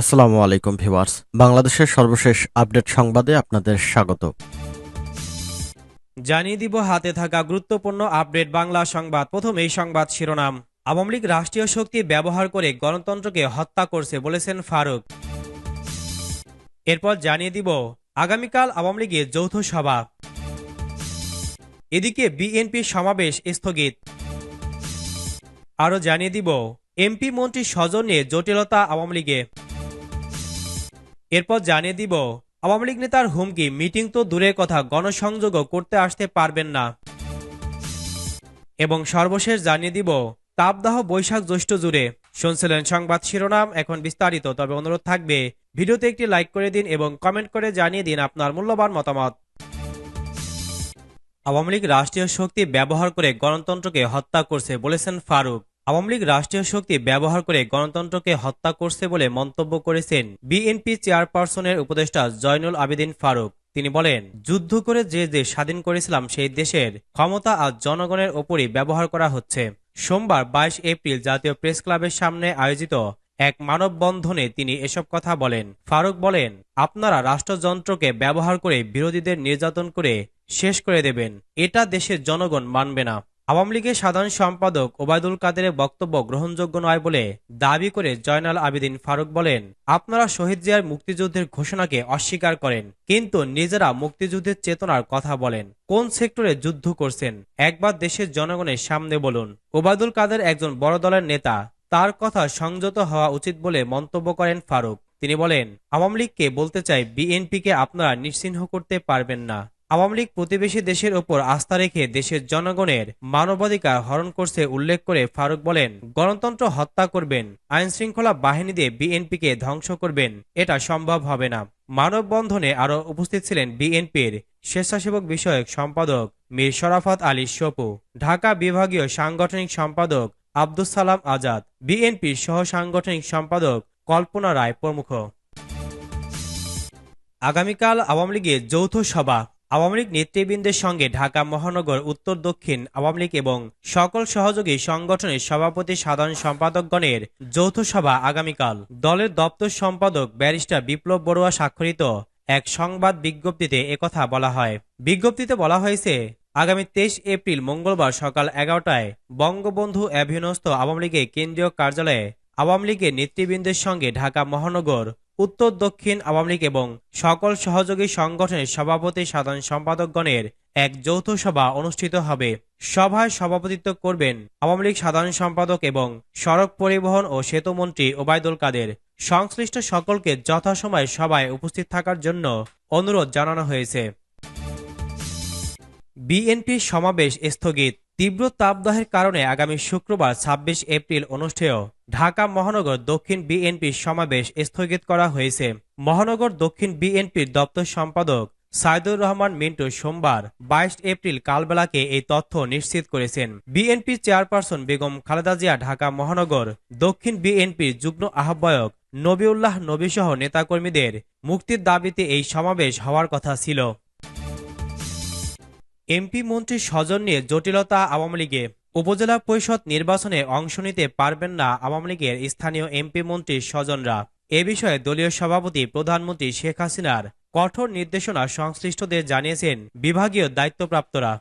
আসসালামু আলাইকুম ভিউয়ার্স। বাংলাদেশের সর্বশেষ আপডেট সংবাদে আপনাদের স্বাগত। জানিয়ে দিব হাতে থাকা গুরুত্বপূর্ণ আপডেট বাংলা সংবাদ। প্রথম এই সংবাদ শিরোনাম। আওয়ামী লীগ রাষ্ট্রীয় শক্তি ব্যবহার করে গণতন্ত্রকে হত্যা করছে বলেছেন ফারুক। এরপর জানিয়ে দিব, আগামীকাল আওয়ামী লীগের যৌথ সভা। এদিকে বিএনপির সমাবেশ স্থগিত। আরও জানিয়ে দিব, এমপি মন্ত্রী স্বজন জটিলতা আওয়ামী লীগে। এরপর জানিয়ে দিব, আওয়ামী লীগ নেতার হুমকি, মিটিং তো দূরের কথা, গণসংযোগও করতে আসতে পারবেন না। এবং সর্বশেষ জানিয়ে দিব, তাপদাহ, বৈশাখ জ্যৈষ্ঠ জুড়ে। শুনছিলেন সংবাদ শিরোনাম, এখন বিস্তারিত, তবে অনুরোধ থাকবে, ভিডিওতে একটি লাইক করে দিন এবং কমেন্ট করে জানিয়ে দিন আপনার মূল্যবান মতামত। আওয়ামী লীগ রাষ্ট্রীয় শক্তি ব্যবহার করে গণতন্ত্রকে হত্যা করছে, বলেছেন ফারুক। আওয়ামী লীগ রাষ্ট্রীয় শক্তি ব্যবহার করে গণতন্ত্রকে হত্যা করছে বলে মন্তব্য করেছেন বিএনপি চেয়ারপারসনের উপদেষ্টা জয়নুল আবেদিন ফারুক। তিনি বলেন, যুদ্ধ করে যে দেশ স্বাধীন করেছিলাম সেই দেশের ক্ষমতা আজ জনগণের ওপরই ব্যবহার করা হচ্ছে। সোমবার বাইশ এপ্রিল জাতীয় প্রেস ক্লাবের সামনে আয়োজিত এক মানববন্ধনে তিনি এসব কথা বলেন। ফারুক বলেন, আপনারা রাষ্ট্রযন্ত্রকে ব্যবহার করে বিরোধীদের নির্যাতন করে শেষ করে দেবেন। এটা দেশের জনগণ মানবে না। আওয়ামী লীগের সাধারণ সম্পাদক ওবায়দুল কাদেরের বক্তব্য গ্রহণযোগ্য নয় বলে দাবি করে জয়নাল আবেদিন ফারুক বলেন, আপনারা শহীদ জিয়ার মুক্তিযুদ্ধের ঘোষণাকে অস্বীকার করেন, কিন্তু নিজেরা মুক্তিযুদ্ধের চেতনার কথা বলেন। কোন সেক্টরে যুদ্ধ করছেন? একবার দেশের জনগণের সামনে বলুন। ওবায়দুল কাদের একজন বড় দলের নেতা, তার কথা সংযত হওয়া উচিত বলে মন্তব্য করেন ফারুক। তিনি বলেন, আওয়ামী লীগকে বলতে চাই, বিএনপিকে আপনারা নিশ্চিহ্ন করতে পারবেন না। আওয়ামী লীগ প্রতিবেশী দেশের ওপর আস্থা রেখে দেশের জনগণের মানবাধিকার হরণ করছে উল্লেখ করে ফারুক বলেন, গণতন্ত্র হত্যা করবেন আইন শৃঙ্খলা বাহিনী দিয়ে বিএনপিকে ধ্বংস করবেন, এটা সম্ভব হবে না। মানববন্ধনে আরও উপস্থিত ছিলেন বিএনপির স্বেচ্ছাসেবক বিষয়ক সম্পাদক মীর শরাফত আলী সপু, ঢাকা বিভাগীয় সাংগঠনিক সম্পাদক আব্দুস সালাম আজাদ, বিএনপির সহ সাংগঠনিক সম্পাদক কল্পনা রায় প্রমুখ। আগামীকাল আওয়ামী লীগের যৌথ সভা আওয়ামী লীগ নেতৃবৃন্দের সঙ্গে ঢাকা মহানগর, উত্তর, দক্ষিণ আওয়ামী লীগ এবং সকল সহযোগী সংগঠনের সভাপতি সাধারণ সম্পাদকগণের যৌথ সভা আগামীকাল। দলের দপ্তর সম্পাদক ব্যারিস্টার বিপ্লব বড়ুয়া স্বাক্ষরিত এক সংবাদ বিজ্ঞপ্তিতে একথা বলা হয়। বিজ্ঞপ্তিতে বলা হয়েছে, আগামী তেইশ এপ্রিল মঙ্গলবার সকাল এগারোটায় বঙ্গবন্ধু অ্যাভিনস্থ আওয়ামী লীগের কেন্দ্রীয় কার্যালয়ে আওয়ামী লীগের নেতৃবৃন্দের সঙ্গে ঢাকা মহানগর উত্তর, দক্ষিণ, আওয়ামী লীগ এবং সকল সহযোগী সংগঠনের সভাপতি সাধারণ সম্পাদকগণের এক যৌথ সভা অনুষ্ঠিত হবে। সভায় সভাপতিত্ব করবেন আওয়ামী লীগ সাধারণ সম্পাদক এবং সড়ক পরিবহন ও সেতুমন্ত্রী ওবায়দুল কাদের। সংশ্লিষ্ট সকলকে যথাসময়ে সভায় উপস্থিত থাকার জন্য অনুরোধ জানানো হয়েছে। বিএনপির সমাবেশ স্থগিত। তীব্র তাপদাহের কারণে আগামী শুক্রবার ২৬ এপ্রিল অনুষ্ঠেয় ঢাকা মহানগর দক্ষিণ বিএনপির সমাবেশ স্থগিত করা হয়েছে। মহানগর দক্ষিণ বিএনপির দপ্তর সম্পাদক সাইদুর রহমান মিন্টু সোমবার বাইশ এপ্রিল কালবেলাকে এই তথ্য নিশ্চিত করেছেন। বিএনপি চেয়ারপারসন বেগম খালেদা জিয়া ঢাকা মহানগর দক্ষিণ বিএনপির যুগ্ম আহ্বায়ক নবিউল্লাহ নবীসহ নেতাকর্মীদের মুক্তির দাবিতে এই সমাবেশ হওয়ার কথা ছিল। এমপি মন্ত্রী স্বজন নিয়ে জটিলতা আওয়ামী লীগে। উপজেলা পরিষদ নির্বাচনে অংশ নিতে পারবেন না আওয়ামী লীগের স্থানীয় এমপি মন্ত্রী স্বজনরা। এ বিষয়ে দলীয় সভাপতি প্রধানমন্ত্রী শেখ হাসিনার কঠোর নির্দেশনা সংশ্লিষ্টদের জানিয়েছেন বিভাগীয় দায়িত্বপ্রাপ্তরা।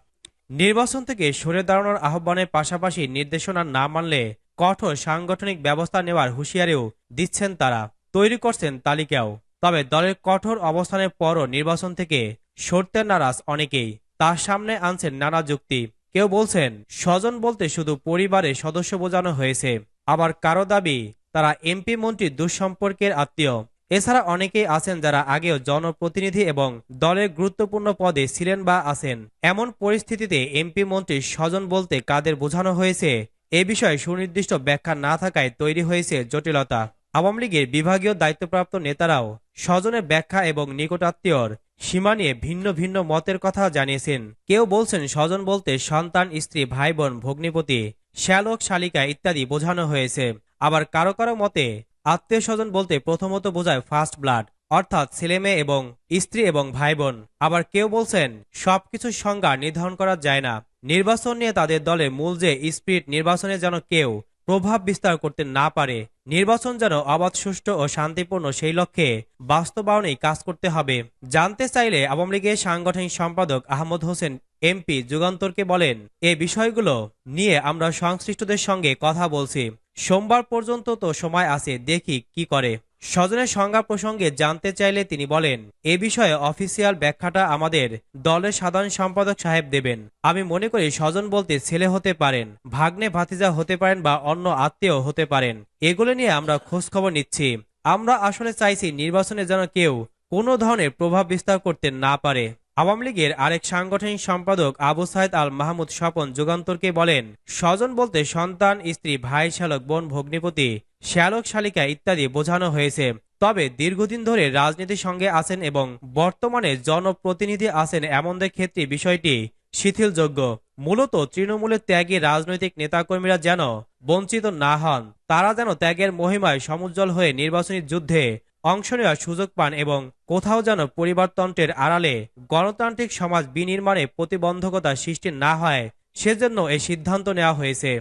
নির্বাচন থেকে সরে দাঁড়ানোর আহ্বানের পাশাপাশি নির্দেশনা না মানলে কঠোর সাংগঠনিক ব্যবস্থা নেওয়ার হুঁশিয়ারিও দিচ্ছেন তারা। তৈরি করছেন তালিকাও। তবে দলের কঠোর অবস্থানের পরও নির্বাচন থেকে সরতে নারাজ অনেকেই। তার সামনে আনছেন নানা যুক্তি। কেউ বলছেন, স্বজন বলতে শুধু পরিবারের সদস্য বোঝানো হয়েছে। আবার কারও দাবি, তারা এমপি মন্ত্রীর দুঃসম্পর্কের আত্মীয়। এছাড়া অনেকেই আছেন যারা আগেও জনপ্রতিনিধি এবং দলের গুরুত্বপূর্ণ পদে ছিলেন বা আছেন। এমন পরিস্থিতিতে এমপি মন্ত্রীর স্বজন বলতে কাদের বোঝানো হয়েছে, এ বিষয়ে সুনির্দিষ্ট ব্যাখ্যা না থাকায় তৈরি হয়েছে জটিলতা। আওয়ামী লীগের বিভাগীয় দায়িত্বপ্রাপ্ত নেতারাও স্বজনের ব্যাখ্যা এবং নিকটাত্মীয়র সীমা নিয়ে ভিন্ন ভিন্ন মতের কথা জানিয়েছেন। কেউ বলছেন, স্বজন বলতে সন্তান, স্ত্রী ভাই বোন ভগ্নিপতি, শ্যালক, শালিকা ইত্যাদি বোঝানো হয়েছে। আবার কারও কারও মতে, আত্মীয় স্বজন বলতে প্রথমত বোঝায় ফার্স্ট ব্লাড অর্থাৎ ছেলে মেয়ে এবং স্ত্রী এবং ভাই বোন আবার কেউ বলছেন, সবকিছুর সংজ্ঞা নির্ধারণ করা যায় না। নির্বাচন নিয়ে তাদের দলের মূল যে স্পিরিট নির্বাচনে যেন কেউ প্রভাব বিস্তার করতে না পারে। নির্বাচন যেন অবাধ, সুষ্ঠু ও শান্তিপূর্ণ, সেই লক্ষ্যে বাস্তবায়নেই কাজ করতে হবে। জানতে চাইলে আওয়ামী লীগের সাংগঠনিক সম্পাদক আহমদ হোসেন এমপি যুগান্তরকে বলেন, এ বিষয়গুলো নিয়ে আমরা সংশ্লিষ্টদের সঙ্গে কথা বলছি। সোমবার পর্যন্ত তো সময় আছে, দেখি কি করে। স্বজনের সংজ্ঞা প্রসঙ্গে জানতে চাইলে তিনি বলেন, এ বিষয়ে অফিসিয়াল ব্যাখ্যাটা আমাদের দলের সাধারণ সম্পাদক সাহেব দেবেন। আমি মনে করি স্বজন বলতে ছেলে হতে পারেন, ভাগ্নে ভাতিজা হতে পারেন বা অন্য আত্মীয় হতে পারেন। এগুলো নিয়ে আমরা খোঁজ খবর নিচ্ছি। আমরা আসলে চাইছি নির্বাচনে যেন কেউ কোনো ধরনের প্রভাব বিস্তার করতে না পারে। আওয়ামী লীগের আরেক সাংগঠনিক সম্পাদক আবু সাইদ আল মাহমুদ স্বপন যুগান্তরকে বলেন, স্বজন বলতে সন্তান, স্ত্রী, ভাই শালক বোন, ভগ্নিপতি শ্যালক শালিকা ইত্যাদি বোঝানো হয়েছে। তবে দীর্ঘদিন ধরে রাজনীতির সঙ্গে আছেন এবং বর্তমানে জনপ্রতিনিধি আছেন এমনদের ক্ষেত্রে বিষয়টি শিথিলযোগ্য। মূলত তৃণমূলের ত্যাগী রাজনৈতিক নেতাকর্মীরা যেন বঞ্চিত না হন, তারা যেন ত্যাগের মহিমায় সমুজ্জ্বল হয়ে নির্বাচনী যুদ্ধে অংশ নেওয়ার সুযোগ পান এবং কোথাও যেন পরিবারতন্ত্রের আড়ালে গণতান্ত্রিক সমাজ বিনির্মাণে প্রতিবন্ধকতা সৃষ্টি না হয়, সেজন্য এই সিদ্ধান্ত নেওয়া হয়েছে।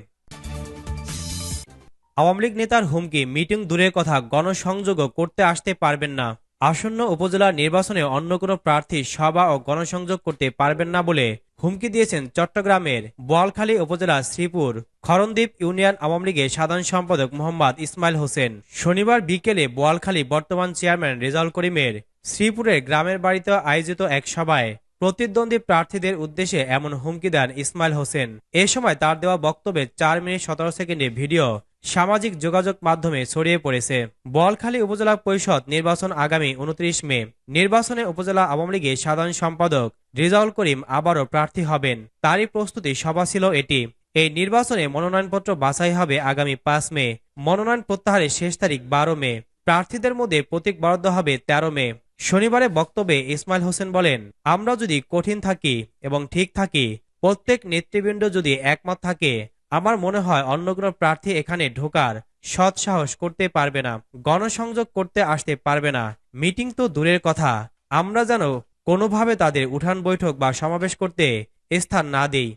আওয়ামী লীগ নেতার হুমকি, মিটিং দূরের কথা, গণসংযোগও করতে আসতে পারবেন না। আসন্ন উপজেলা নির্বাচনে অন্য কোনো প্রার্থী সভা ও গণসংযোগ করতে পারবেন না বলে হুমকি দিয়েছেন চট্টগ্রামের বোয়ালখালী উপজেলা শ্রীপুর। খরণদ্বীপ ইউনিয়ন আওয়ামী লীগের সাধারণ সম্পাদক মোহাম্মদ ইসমাইল হোসেন শনিবার বিকেলে বোয়ালখালী বর্তমান চেয়ারম্যান রেজাউল করিমের শ্রীপুরের গ্রামের বাড়িতে আয়োজিত এক সভায় প্রতিদ্বন্দ্বী প্রার্থীদের উদ্দেশ্যে এমন হুমকি দেন ইসমাইল হোসেন। এ সময় তার দেওয়া বক্তব্যে চার মিনিট সতেরো সেকেন্ডে ভিডিও সামাজিক যোগাযোগ মাধ্যমে ছড়িয়ে পড়েছে। বলখালী উপজেলা পরিষদ নির্বাচন আগামী উনত্রিশ মে। নির্বাচনে উপজেলা আওয়ামী লীগের সাধারণ সম্পাদক রিজাউল করিম আবারও প্রার্থী হবেন। তারই প্রস্তুতি সভা ছিল এটি। এই নির্বাচনে মনোনয়নপত্র বাছাই হবে আগামী পাঁচ মে। মনোনয়ন প্রত্যাহারের শেষ তারিখ বারো মে। প্রার্থীদের মধ্যে প্রতীক বরাদ্দ হবে তেরো মে। শনিবারে বক্তব্যে ইসমাইল হোসেন বলেন, আমরা যদি কঠিন থাকি এবং ঠিক থাকি, প্রত্যেক নেতৃবৃন্দ যদি একমত থাকে আমার মনে হয় অন্য কোনো প্রার্থী এখানে ঢোকার সৎ সাহস করতে পারবে না, গণসংযোগ করতে আসতে পারবে না। মিটিং তো দূরের কথা, আমরা যেন কোনোভাবে তাদের উঠান বৈঠক বা সমাবেশ করতে স্থান না দেই।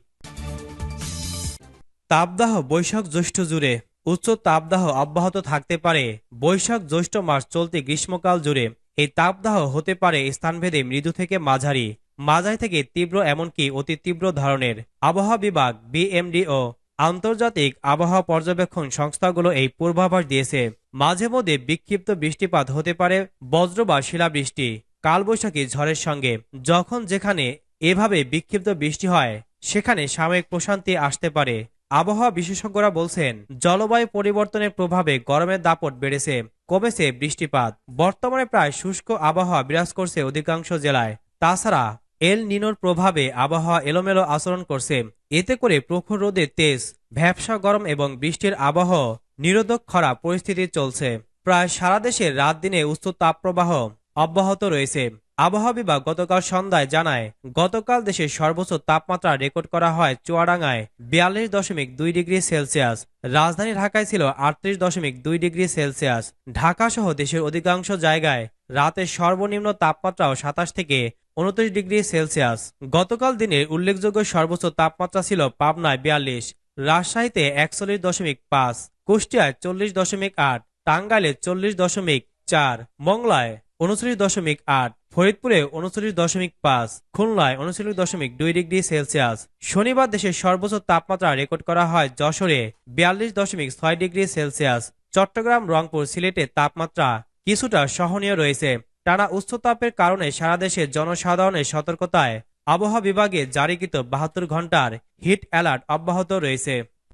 তাপদাহ বৈশাখ জ্যৈষ্ঠ জুড়ে, উচ্চ তাপদাহ অব্যাহত থাকতে পারে। বৈশাখ জ্যৈষ্ঠ মাস চলতি গ্রীষ্মকাল জুড়ে, এই তাপদাহ হতে পারে স্থানভেদে মৃদু থেকে মাঝারি। মাঝারি থেকে তীব্র এমনকি অতি তীব্র ধরনের। আবহাওয়া বিভাগ বিএমডি ও আন্তর্জাতিক আবহাওয়া পর্যবেক্ষণ সংস্থাগুলো এই পূর্বাভাস দিয়েছে। মাঝে মধ্যে বিক্ষিপ্ত বৃষ্টিপাত হতে পারে, বজ্র বা শিলাবৃষ্টি, কালবৈশাখী ঝড়ের সঙ্গে। যখন যেখানে এভাবে বিক্ষিপ্ত বৃষ্টি হয়, সেখানে সাময়িক প্রশান্তি আসতে পারে। আবহাওয়া বিশেষজ্ঞরা বলছেন, জলবায়ু পরিবর্তনের প্রভাবে গরমের দাপট বেড়েছে, কমেছে বৃষ্টিপাত। বর্তমানে প্রায় শুষ্ক আবহাওয়া বিরাজ করছে অধিকাংশ জেলায়। তাছাড়া এল নিনোর প্রভাবে আবহাওয়া এলোমেলো আচরণ করছে। এতে করে প্রখর রোদের তেজ, ভ্যাবসা গরম এবং বৃষ্টির আবহাওয়া নিরোধক খরা পরিস্থিতি চলছে। প্রায় সারা দেশে রাত দিনে উচ্চ তাপপ্রবাহ অব্যাহত রয়েছে। আবহাওয়া বিভাগ গতকাল সন্ধ্যায় জানায়, গতকাল দেশের সর্বোচ্চ তাপমাত্রা রেকর্ড করা হয় চুয়াডাঙ্গায় বিয়াল্লিশ দশমিক দুই ডিগ্রি সেলসিয়াস। রাজধানী ঢাকায় ছিল আটত্রিশ দশমিক দুই ডিগ্রি সেলসিয়াস। ঢাকা সহ দেশের অধিকাংশ জায়গায় রাতের সর্বনিম্ন তাপমাত্রাও সাতাশ থেকে উনত্রিশ ডিগ্রি সেলসিয়াস। গতকাল দিনের উল্লেখযোগ্য সর্বোচ্চ তাপমাত্রা ছিল পাবনায় বিয়াল্লিশ, রাজশাহীতে একচল্লিশ দশমিক পাঁচ, কুষ্টিয়ায় চল্লিশ দশমিক আট, টাঙ্গাইলে চল্লিশ দশমিক চার, মংলায় উনচল্লিশ দশমিক আট, ফরিদপুরে উনচল্লিশ দশমিক পাঁচ, খুলনায় উনচল্লিশ দশমিক দুই ডিগ্রি সেলসিয়াস। শনিবার দেশের সর্বোচ্চ তাপমাত্রা রেকর্ড করা হয় যশোরে বিয়াল্লিশ দশমিক ছয় ডিগ্রি সেলসিয়াস। চট্টগ্রাম, রংপুর, সিলেটে তাপমাত্রা কিছুটা সহনীয় রয়েছে। টানা উচ্চতাপের কারণে সারা দেশের জনসাধারণের সতর্কতায় আবহাওয়া বিভাগে জারিকৃত বাহাত্তর ঘণ্টার হিট অ্যালার্ট অব্যাহত রয়েছে।